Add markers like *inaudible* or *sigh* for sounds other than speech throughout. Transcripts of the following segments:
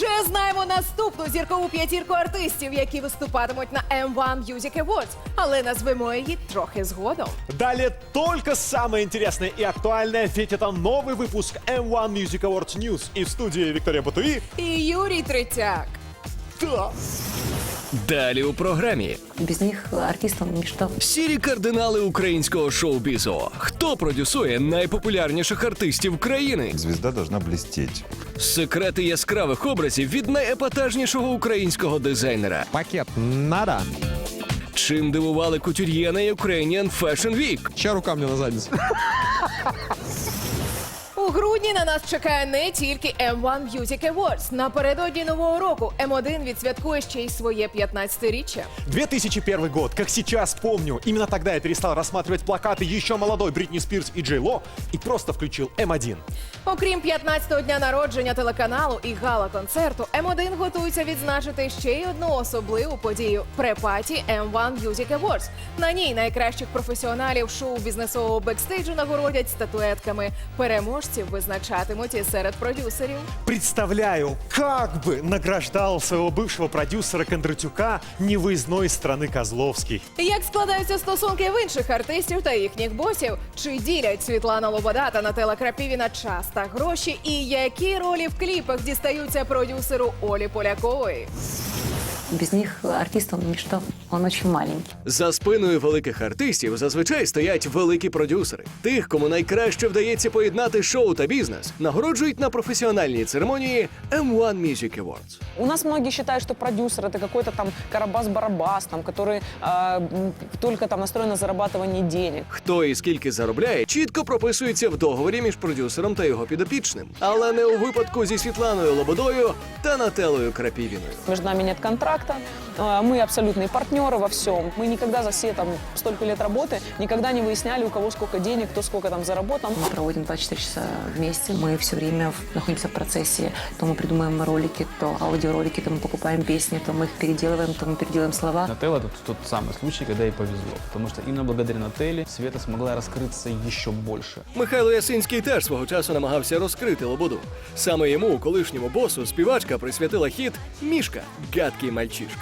Вже знаємо наступну зіркову п'ятірку артистів, які виступатимуть на M1 Music Awards, але назвемо її трохи згодом. Далее только самое интересное и актуальное, ведь это новый выпуск M1 Music Awards News. И в студии Виктория Батуи. І Юрій Третяк. Да. Далі у програмі Без них артистам ничто. сірі кардинали українського шоу-бізу. Хто продюсує найпопулярніших артистів країни? Звезда должна блестеть. Секрети яскравих образів від найепатажнішого українського дизайнера. Пакет надо. Чим дивували кутюр'є на Ukrainian Fashion Week? Чья рука на задницу? Грудні на нас чекає не тільки M1 Music Awards. Напередодні нового року М1 відсвяткує ще й своє 15-річчя. 2001 год, как сейчас помню. Именно тогда я перестал рассматривать плакаты еще молодой Бритни Спирс и Джей Ло и просто включил М1. Окрім 15-го дня народження телеканалу і гала-концерту, М1 готується відзначити ще й одну особливу подію препаті M1 Music Awards. На ній найкращих професіоналів шоу бізнесового бекстейджу нагородять статуетками. Переможців визначатимуть і серед продюсерів. Представляю, как бы награждал своего бывшего продюсера Кондратюка невыездной страны Козловский. Як складаються стосунки в інших артистів та їхніх босів? Чи ділять Світлана Лобода та Нателла Крапівіна час та гроші? І які ролі в кліпах дістаються продюсеру Олі Полякової? Без них артистам ничто. Он очень маленький. За спиною великих артистів зазвичай стоять великі продюсери. Тих, кому найкраще вдається поєднати шоу та бізнес, нагороджують на професіональній церемонії M1 Music Awards. У нас многие считают, что продюсер это какой-то там Карабас-Барабас, там, который а, м, только там настроен на зарабатывание денег. Хто і скільки заробляє, чітко прописується в договорі між продюсером та його підопічним, але не у випадку зі Світланою Лободою та Нателою Крапівіною. Между нами нет контракта, а, мы абсолютные партнеры во всем. Мы никогда за все там столько лет работы никогда не выясняли, у кого сколько денег, кто сколько там заработал. Мы проводим 24 часа вместе. Мы все время в- находимся в процессе. То мы придумаем ролики, то аудиоролики, то мы покупаем песни, то мы их переделываем, то мы переделываем слова. Нателла это тот самый случай, когда ей повезло. Потому что именно благодаря Нателле Света смогла раскрыться еще больше. Михайло Ясинський теж свого часу намагався розкрити Лободу. Саме йому, колишньому босу, співачка присвятила хіт Мішка, гадкий мальчишка.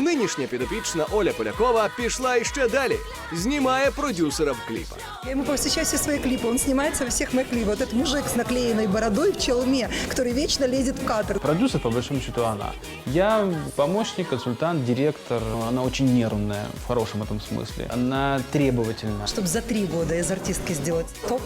Нинішня підопічна Оля Полякова пішла іще далі. Знімає продюсера в кліпах. Я ему посещаю все свои клипы. Он снимается во всех моих клипах. Вот этот мужик с наклеенной бородой в челме, который вечно лезет в кадр. Продюсер, по большому счету, она. Я помощник, консультант, директор. Она очень нервная, в хорошем этом смысле. Она требовательна. Чтобы за три года из артистки сделать топ,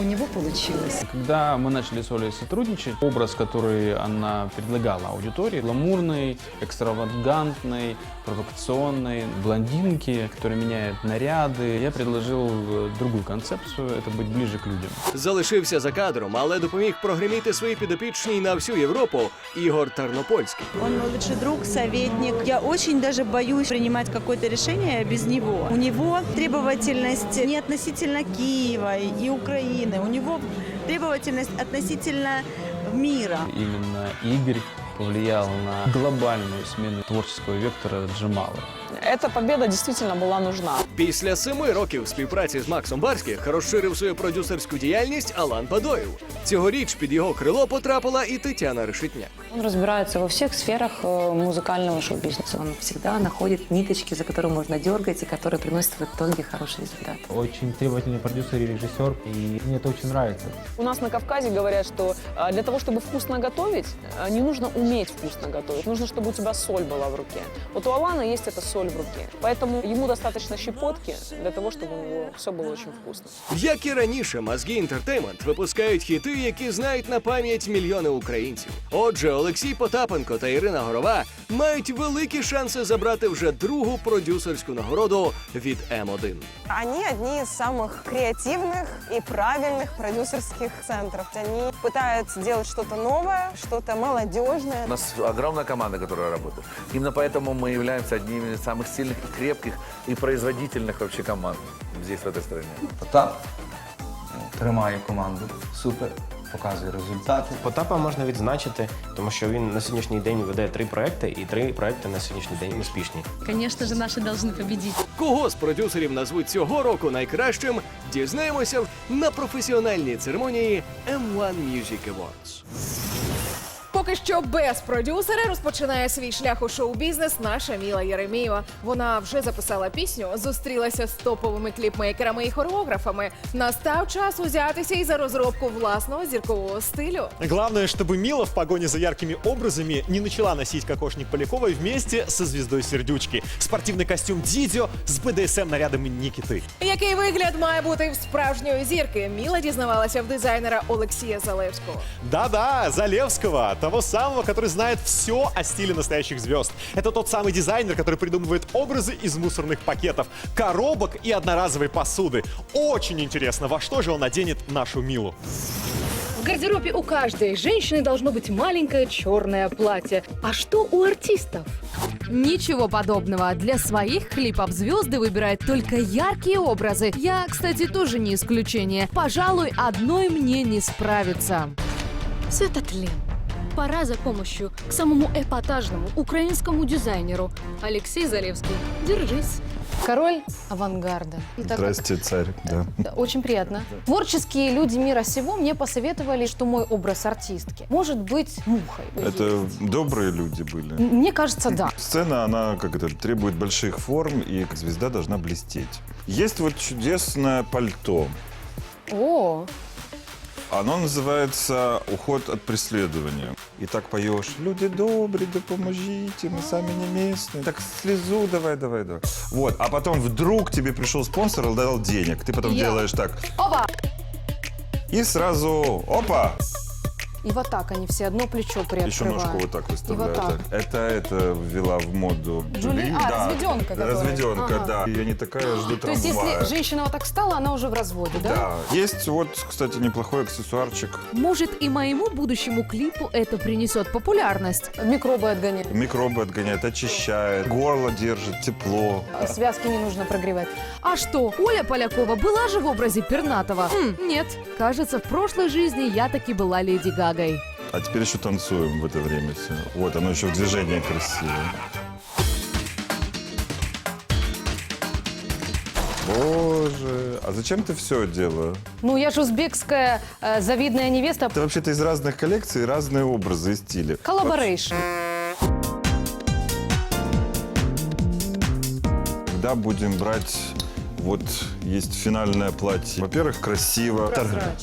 у него получилось. Когда мы начали с Олей сотрудничать, образ, который она предлагала аудитории, гламурный, экстравагантный, провокационный, блондинки, который меняет наряды, я предложил э, другую концепцию, это быть ближе к людям. Залишився за кадром, але допоміг прогреміти свої підопічній на всю Європу Ігор Тарнопольський. Он мой лучший друг, советник. Я очень даже боюсь принимать какое-то решение без него. У него требовательность не относительно Киева и Украины. У него требовательность относительно мира. Именно Игорь повлиял на глобальную смену творческого вектора Джамала. Эта победа действительно была нужна. Після семи років співпраці з Максом Барських розширив свою продюсерську діяльність Алан Бадоєв. Цьогоріч під його крило потрапила і Тетяна Решетняк. Он разбирается во всех сферах э, музыкального шоу-бизнеса. Он всегда находит ниточки, за которые можно дергать и которые приносят в итоге хороший результат. Очень требовательный продюсер и режиссер, и мне это очень нравится. У нас на Кавказе говорят, что а, для того, чтобы вкусно готовить, а, не нужно уметь вкусно готовить, нужно, чтобы у тебя соль была в руке. Вот у Алана есть эта соль в руке, поэтому ему достаточно щепотки для того, чтобы у него все было очень вкусно. Як і раніше, Мозги Інтертеймент випускають хіти, які знають на пам'ять мільйони українців. Отже, Олексій Потапенко та Ірина Горова мають великі шанси забрати вже другу продюсерську нагороду від М1. Они одни из самых креативных и правильных продюсерских центров. Они пытаются делать что-то новое, что-то молодежное. У нас огромная команда, которая работает. Именно поэтому мы являемся одними из самых сильных и крепких и производительных вообще команд здесь, в этой стране. Потап тримає команду. Супер. показує результати. Потапа можна відзначити, тому що він на сьогоднішній день веде три проекти, і три проекти на сьогоднішній день успішні. Конечно же, наши должны победить. Кого з продюсерів назвуть цього року найкращим, дізнаємося на професіональній церемонії M1 Music Awards. Поки що без продюсера розпочинає свій шлях у шоу-бізнес наша Міла Єремієва. Вона вже записала пісню, зустрілася з топовими кліпмейкерами і хореографами. Настав час узятися і за розробку власного зіркового стилю. Главное, чтобы Мила в погоне за яркими образами не начала носить кокошник Поляковой вместе со звездой Сердючки. Спортивный костюм Дидио с БДСМ нарядами Никиты. Який вигляд має бути в справжньої зірки? Міла дізнавалася в дизайнера Олексія Залевського. Да-да, Залевского, того самого, который знает все о стиле настоящих звезд. Это тот самый дизайнер, который придумывает образы из мусорных пакетов, коробок и одноразовой посуды. Очень интересно, во что же он наденет нашу Милу. В гардеробе у каждой женщины должно быть маленькое черное платье. А что у артистов? Ничего подобного. Для своих клипов звезды выбирают только яркие образы. Я, кстати, тоже не исключение. Пожалуй, одной мне не справиться. Светотлен. Пора за помощью к самому эпатажному украинскому дизайнеру. Алексей Залевский, держись. Король авангарда. Здрасте, царь, да. Очень приятно. Творческие люди мира сего мне посоветовали, что мой образ артистки может быть мухой. Это добрые люди были. Мне кажется, да. Сцена, она как это, требует больших форм, и звезда должна блестеть. Есть вот чудесное пальто. О, Оно называется «Уход от преследования». И так поешь «Люди добрые, да поможите, мы сами не местные». Так слезу давай, давай, давай. Вот, а потом вдруг тебе пришел спонсор и дал денег. Ты потом Я. делаешь так. Опа! И сразу опа! И вот так они все одно плечо приоткрывают. Еще ножку вот так выставляют. так. так. Это, это ввела в моду Джули- а, Да. разведенка которая. Разведенка, Ага. да. Я не такая, жду То есть, если женщина вот так стала, она уже в разводе, да? Да. Есть вот, кстати, неплохой аксессуарчик. Может, и моему будущему клипу это принесет популярность. Микробы отгоняют. Микробы отгоняет, очищает, горло держит, тепло. И связки не нужно прогревать. А что, Оля Полякова была же в образе Пернатова? Хм, нет. Кажется, в прошлой жизни я таки была Леди Гагой. А теперь еще танцуем в это время все. Вот, оно еще в движении красивое. Боже, а зачем ты все делала? Ну, я же узбекская э, завидная невеста. Это вообще-то из разных коллекций разные образы и стили. Коллаборейшн. Когда будем брать вот есть финальное платье. Во-первых, красиво.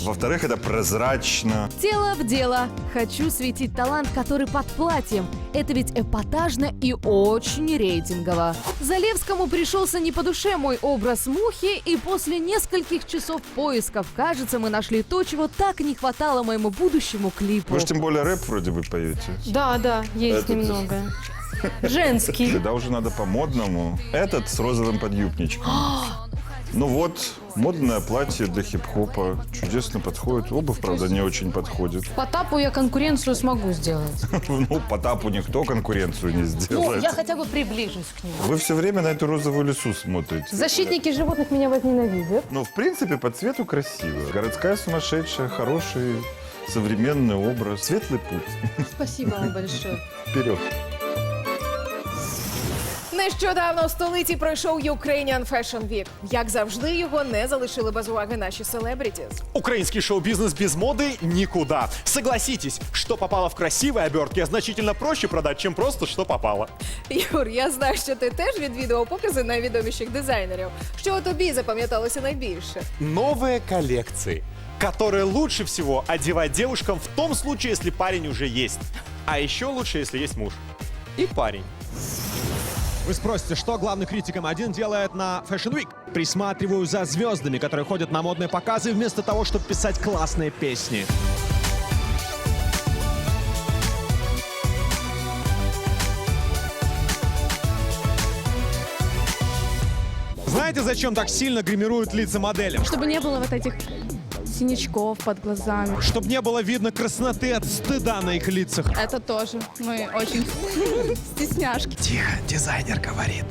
Во-вторых, это прозрачно. Тело в дело. Хочу светить талант, который под платьем. Это ведь эпатажно и очень рейтингово. Залевскому пришелся не по душе мой образ мухи, и после нескольких часов поисков, кажется, мы нашли то, чего так не хватало моему будущему клипу. Вы же тем более рэп вроде бы поете. Да, да, есть Это- немного. Женский. Тогда уже надо по-модному. Этот с розовым подъюбничком. Ну вот, модное платье для хип-хопа. Чудесно подходит. Обувь, правда, не очень подходит. По тапу я конкуренцию смогу сделать. *laughs* Ну, по тапу никто конкуренцию не Ну, сделает. я хотя бы приближусь к нему. Вы все время на эту розовую лису смотрите. Защитники животных меня возненавидят. Ну, в принципе, по цвету красиво. Городская сумасшедшая, хороший, современный образ. Светлый путь. Спасибо вам большое. Вперед. Нещодавно в столиці пройшов Ukrainian Fashion Week. Як завжди, його не залишили без уваги наші селебрітіс. Украинский шоу-бизнес без моды никуда. Согласитесь, что попало в красивой обертке, значительно проще продать, чем просто что попало. Юр, я знаю, що ти теж відвідував покази найвідоміших дизайнерів. Що тобі запам'яталося найбільше? Новые коллекции, которые лучше всего одевать девушкам в том случае, если парень уже есть. А еще лучше, если есть муж. И парень. Вы спросите, что главный критик М1 делает на Fashion Week? Присматриваю за звездами, которые ходят на модные показы, вместо того, чтобы писать классные песни. Знаете, зачем так сильно гримируют лица моделям? Чтобы не было вот этих синячков под глазами. Чтобы не было видно красноты от стыда на их лицах. Это тоже. Мы очень *laughs* стесняшки. Тихо, дизайнер говорит.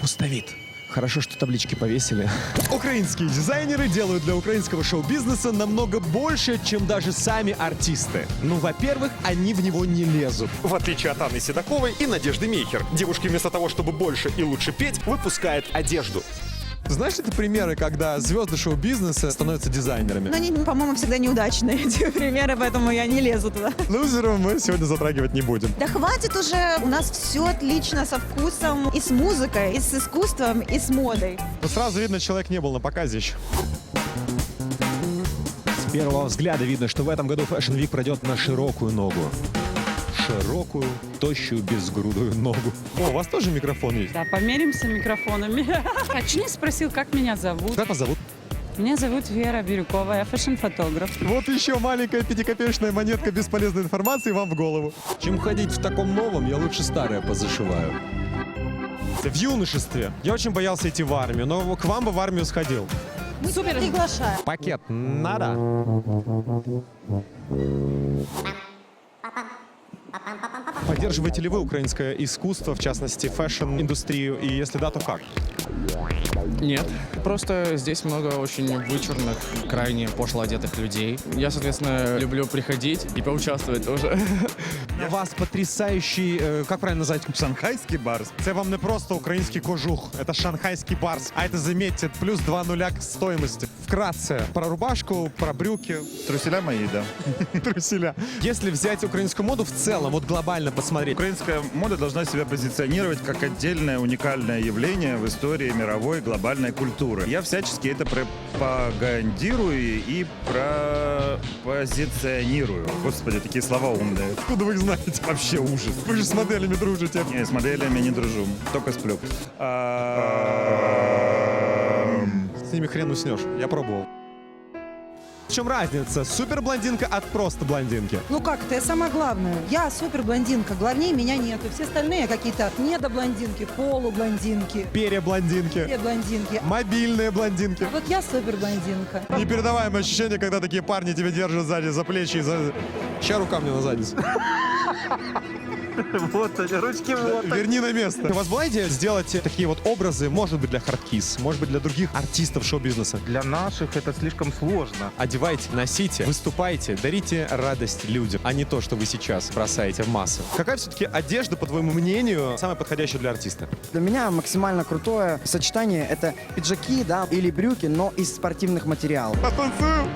Пустовид. Хорошо, что таблички повесили. Украинские дизайнеры делают для украинского шоу-бизнеса намного больше, чем даже сами артисты. Ну, во-первых, они в него не лезут. В отличие от Анны Седоковой и Надежды Мейхер. Девушки вместо того, чтобы больше и лучше петь, выпускают одежду. Знаешь, это примеры, когда звезды шоу-бизнеса становятся дизайнерами? Но они, по-моему, всегда неудачные, *laughs* эти примеры, поэтому я не лезу туда. Лузеров мы сегодня затрагивать не будем. Да хватит уже, у нас все отлично со вкусом и с музыкой, и с искусством, и с модой. Но сразу видно, человек не был на показе еще. С первого взгляда видно, что в этом году Fashion Week пройдет на широкую ногу. Широкую, тощую, безгрудую ногу. О, у вас тоже микрофон есть? Да, померимся микрофонами. *laughs* Очни спросил, как меня зовут. Как вас зовут? Меня зовут Вера Бирюкова, я фэшн-фотограф. Вот еще маленькая пятикопеечная монетка бесполезной информации вам в голову. Чем ходить в таком новом, я лучше старое позашиваю. В юношестве я очень боялся идти в армию, но к вам бы в армию сходил. Супер. Приглашаю. Пакет надо. Поддерживаете ли вы украинское искусство, в частности, фэшн-индустрию? И если да, то как? Нет. Просто здесь много очень вычурных, крайне пошло одетых людей. Я, соответственно, люблю приходить и поучаствовать тоже. У *laughs* вас потрясающий, е, як правильно назвати? Шанхайський барс. Це вам не просто український кожух, це шанхайський барс. А это, заметьте, плюс 2 нуля к стоимости. Вкратце, про рубашку, про брюки. Труселя мои, да. *laughs* Труселя. Если взять украинскую моду в целом, вот глобально посмотреть, Украинская мода должна себя позиционировать как отдельное уникальное явление в истории мировой глобальной культуры. Я всячески это пропагандирую и пропозиционирую. Господи, такие слова умные. откуда вы их знаете? Вообще ужас. Вы же с моделями дружите. Не, с моделями не дружу, только сплю. С ними хрен уснешь. Я пробовал. В чем разница? Супер блондинка от просто блондинки. Ну как это? Я самое главное. Я супер блондинка. Главнее меня нету. Все остальные какие-то недоблондинки, полублондинки, Переблондинки. все блондинки. Мобильные блондинки. Вот я супер блондинка. Непередаваемое ощущение, когда такие парни тебя держат сзади за плечи и за... Ща рука мне на задницу. *laughs* *laughs* Вот они, ручки вот. Верни на место. У вас была идея сделать такие вот образы, может быть, для Хардкис, может быть, для других артистов шоу-бизнеса? Для наших это слишком сложно. Одевайте, носите, выступайте, дарите радость людям, а не то, что вы сейчас бросаете в массы. Какая все-таки одежда, по твоему мнению, самая подходящая для артиста? Для меня максимально крутое сочетание это пиджаки, да, или брюки, но из спортивных материалов. Потанцуем!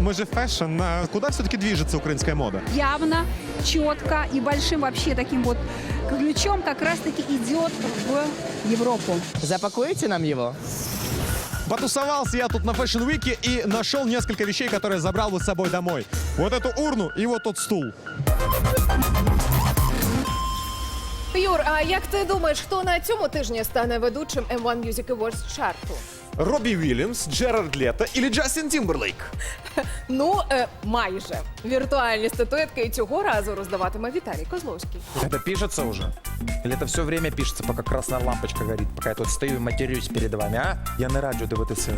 Мы же фэшн. а Куда все-таки движется украинская мода? Явно, четко и большим вообще таким вот ключом как раз-таки идет в Европу. Запакуете нам его? Потусовался я тут на Fashion Week и нашел несколько вещей, которые забрал бы с собой домой. Вот эту урну и вот тот стул. Юр, а як ти думаєш, хто на цьому тижні стане ведучим M1 Music Awards чарту? Робби Уильямс, Джерард Лето или Джастин Тимберлейк? *laughs* Ну, е, майже. Віртуальні статуетки і цього разу роздаватиме Віталій Козловський. Это пишется уже? Или это все время пишется, пока красная лампочка горит, пока я тут стою и матерюсь перед вами, а? Я не раджу дивитися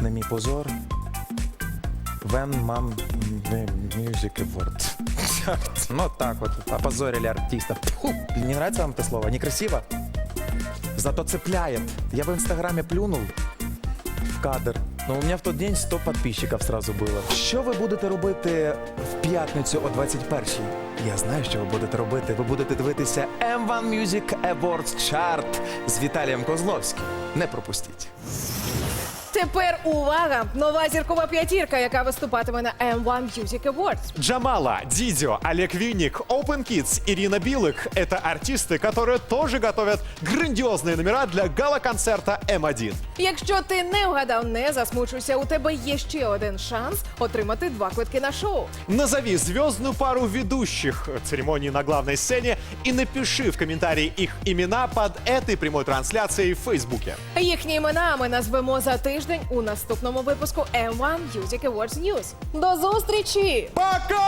на мій позор. When Mom Music Award. Ну так вот, опозорили артистов. Фу, не нравится вам это слово? Некрасиво? Зато цепляет. Я в инстаграме плюнул в кадр. Но у меня в тот день 100 подписчиков сразу было. Що ви будете робити в п'ятницю о 21-й? Я знаю, що ви будете робити. Ви будете дивитися M1 Music Awards Chart з Віталієм Козловським. Не пропустіть. Тепер увага! Нова зіркова п'ятірка, яка виступатиме на M1 Music Awards. Джамала, Дидио, Олег Винник, Open Kids, Ирина Билык – это артисты, которые тоже готовят грандиозные номера для гала-концерта М1. Якщо ти не вгадав, не засмучуйся. У тебе є ще один шанс отримати два квитки на шоу. Назови звездную пару ведущих церемонии на главной сцене и напиши в комментарии их имена под этой прямой трансляцией в Фейсбуке. Їхні імена ми назвемо за тиждень У наступному випуску M1 Music Awards News. До зустрічі! Пока!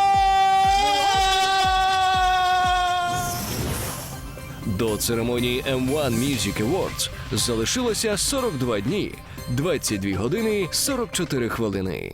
До церемонії M1 Music Awards залишилося 42 дні, 22 години 44 хвилини.